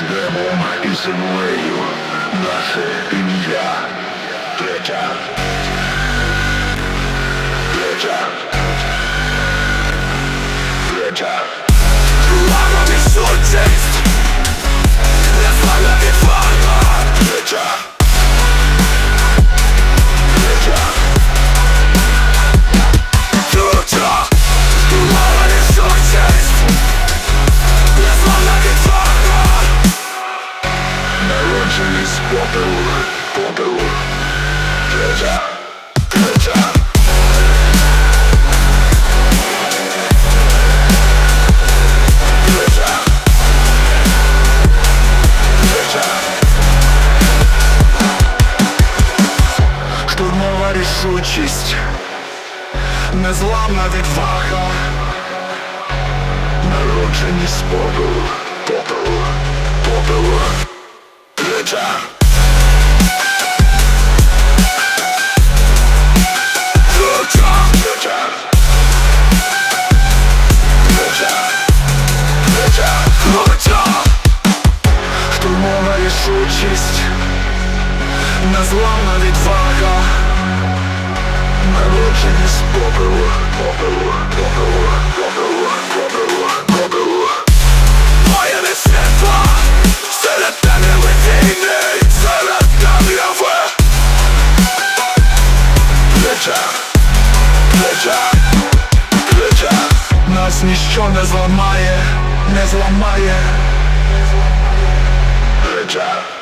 небом і землею наше ім'я. Третя. З попелу, попелу. Третя. Третя. Рішучість, незламна відвага, народжені з Третя Штурмова рішучість, незламна відвага, народжені з попелу, попелу, Плеча, плеча, плеча. Нас ніщо не зламає, не зламає. Плеча.